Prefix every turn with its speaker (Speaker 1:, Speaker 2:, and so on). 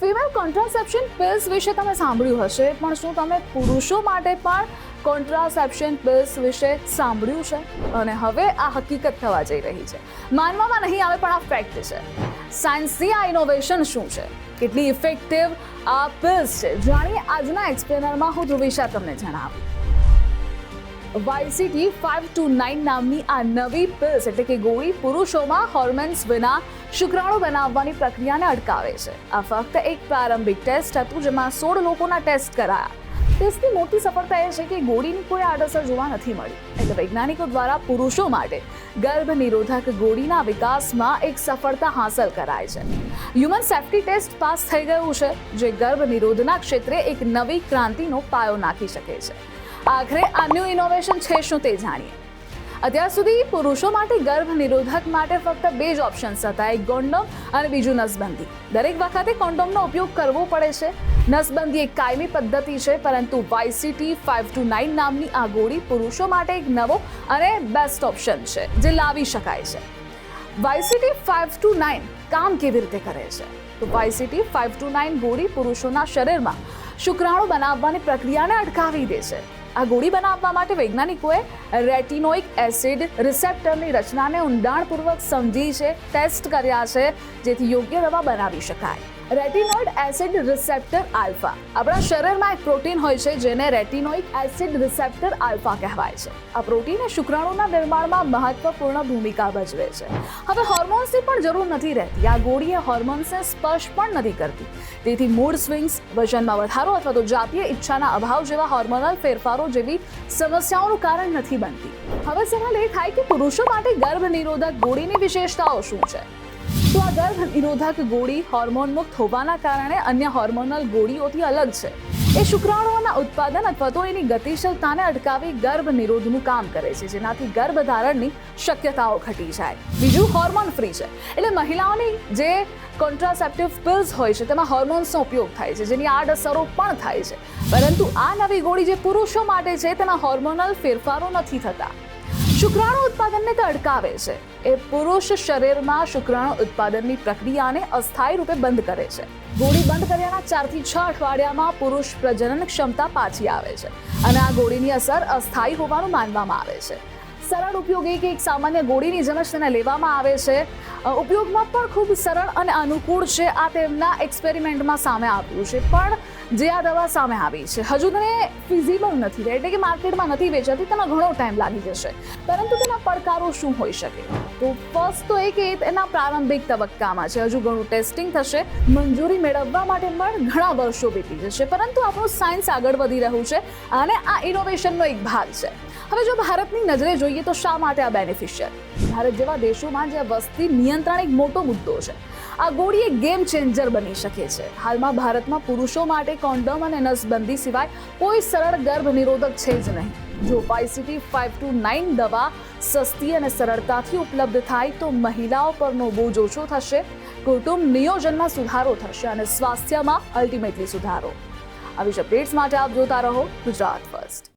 Speaker 1: Female contraception pills વિશે તમે સાંભળ્યું હશે, પણ શું તમે પુરુષો માટે પણ કોન્ટ્રાસેપ્શન પિલ્સ વિશે સાંભળ્યું છે? અને હવે આ હકીકત થવા જઈ રહી છે. માનવામાં નહીં આવે, પણ આ ફેક્ટ છે. સાયન્સથી આ ઇનોવેશન શું છે? કેટલી ઇફેક્ટિવ આ પિલ્સ છે? જાણીએ આજના એક્સપ્લેનરમાં હું ધ્રુવિશા તમને જણાવું. વાયસીટી ફાઇવ ટુ નાઇન નામની આ નવી પિલ્સ એટલે કે ગોળી પુરુષોમાં હોર્મોન્સ વિના શુક્રાણુ બનાવવાની પ્રક્રિયાને અટકાવે છે. આ ફક્ત એક પ્રારંભિક ટેસ્ટ હતું જેમાં સોળ લોકોના ટેસ્ટ કરાયા. ટેસ્ટની મોટી સફળતા એ છે કે ગોળીની કોઈ આડઅસર જોવા નથી મળી. એટલે વૈજ્ઞાનિકો દ્વારા પુરુષો માટે ગર્ભ નિરોધક ગોળીના વિકાસમાં એક સફળતા હાંસલ કરાય છે. હ્યુમન સેફ્ટી ટેસ્ટ પાસ થઈ ગયું છે, જે ગર્ભ નિરોધના ક્ષેત્રે એક નવી ક્રાંતિનો પાયો નાખી શકે છે. આખરે આ ન્યૂ ઇનોવેશન છે શું તે જાણીએ? અત્યાર સુધી પુરુષો માટે ગર્ભ નિરોધક માટે ફક્ત બે જ ઓપ્શન્સ હતા, એક કોન્ડોમ અને બીજું નસબંધી. દરેક વખતે કોન્ડોમનો ઉપયોગ કરવો પડે છે. નસબંધી એક કાયમી પદ્ધતિ છે, પરંતુ વાયસીટી ફાઇવ ટુ નાઇન નામની આ ગોળી પુરુષો માટે એક નવો અને બેસ્ટ ઓપ્શન છે, જે લાવી શકાય છે. વાયસીટી ફાઇવ ટુ નાઇન કામ કેવી રીતે કરે છે? તો વાયસીટી ફાઇવ ટુ નાઇન ગોળી પુરુષોના શરીરમાં શુક્રાણુ બનાવવાની પ્રક્રિયાને અટકાવી દે છે. આ ગોળી બનાવવા માટે વૈજ્ઞાનિકોએ રેટિનોઇક એસિડ રિસેપ્ટરની રચનાને ઊંડાણપૂર્વક સમજી છે, ટેસ્ટ કર્યા છે, જેથી યોગ્ય દવા બનાવી શકાય. Retinoid acid receptor alpha. આપણા શરીરમાં એક પ્રોટીન હોય છે જેને રેટિનોઇક એસિડ રિસેપ્ટર આલ્ફા કહેવાય છે. આ પ્રોટીન એ શુક્રાણુના નિર્માણમાં મહત્વપૂર્ણ ભૂમિકા ભજવે છે. હવે હોર્મોન્સની પણ જરૂર નથી રહેતી. આ ગોળી એ હોર્મોન્સને સ્પર્શ પણ નથી કરતી. તેથી મૂડ સ્વિંગ્સ, વજનમાં વધારો અથવા તો જાતીય ઈચ્છાના અભાવ જેવા હોર્મોનલ ફેરફારો જેવી સમસ્યાઓનું કારણ નથી બનતી. હવે સવાલ એ થાય કે પુરુષો માટે ગર્ભ નિરોધક ગોળીની વિશેષતાઓ શું છે? તો આ ગર્ભ નિરોધક ગોળી હોર્મોન મુક્ત હોવાના કારણે અન્ય હોર્મોનલ ગોળીઓથી અલગ છે. એ શુક્રાણુઓના ઉત્પાદન અથવા તો એની ગતિશીલતાને અટકાવી ગર્ભ નિરોધનું કામ કરે છે, જેનાથી ગર્ભધારણની શક્યતાઓ ઘટી જાય. બીજું હોર્મોન ફ્રી છે. એટલે મહિલાઓની જે કોન્ટ્રાસેપ્ટિવ પિલ્સ હોય છે, તેમાં હોર્મોન્સનો ઉપયોગ થાય છે, જેની આડઅસરો પણ થાય છે. પરંતુ આ નવી ગોળી જે પુરુષો માટે છે, તેમાં હોર્મોનલ ફેરફારો નથી થતા. શુક્રાણુ ઉત્પાદનને તે અટકાવે છે. એ પુરુષ શરીરમાં શુક્રાણુ ઉત્પાદનની પ્રક્રિયાને અસ્થાયી રૂપે બંધ કરે છે. ગોળી બંધ કર્યાના ચારથી છ અઠવાડિયામાં પુરુષ પ્રજનન ક્ષમતા પાછી આવે છે અને આ ગોળીની અસર અસ્થાયી હોવાનું માનવામાં આવે છે. સરળ ઉપયોગી કે એક સામાન્ય ગોળીની જેમ જ તેને લેવામાં આવે છે. ઉપયોગમાં પણ ખૂબ સરળ અને અનુકૂળ છે. આ તેમના એક્સપેરિમેન્ટમાં સામે આવ્યું છે. પણ જે આ દવા સામે આવી છે, હજુ તેને ફિઝિબલ નથી એટલે કે માર્કેટમાં નથી વેચાતી, તેમાં ઘણો ટાઈમ લાગી જશે. પરંતુ તેના પડકારો શું હોઈ શકે? તો ફર્સ્ટ તો એ કે એના પ્રારંભિક તબક્કામાં છે. હજુ ઘણું ટેસ્ટિંગ થશે. મંજૂરી મેળવવા માટે પણ ઘણા વર્ષો વીતી જશે. પરંતુ આપણું સાયન્સ આગળ વધી રહ્યું છે અને આ ઇનોવેશનનો એક ભાગ છે. હવે જો ભારતની નજરે જોઈએ તો શા માટે આ બેનિફિશિયર ભારત જેવા દેશોમાં જ્યાં વસ્તી નિયંત્રણ એક મોટો મુદ્દો છે. આ ગોળી એક ગેમ ચેન્જર બની શકે છે. હાલમાં ભારતમાં પુરુષો માટે કોન્ડોમ અને નસબંધી સિવાય કોઈ સરળ ગર્ભ નિરોધક છે જ નહીં. જો વાયસીટી ફાઇવ ટુ નાઇન દવા સસ્તી અને સરળતાથી ઉપલબ્ધ થાય તો મહિલાઓ પરનો બોજ ઓછો થશે, કુટુંબ નિયોજનમાં સુધારો થશે અને સ્વાસ્થ્યમાં અલ્ટિમેટલી સુધારો. આવી જ અપડેટ્સ માટે આપ જોતા રહો ગુજરાત ફર્સ્ટ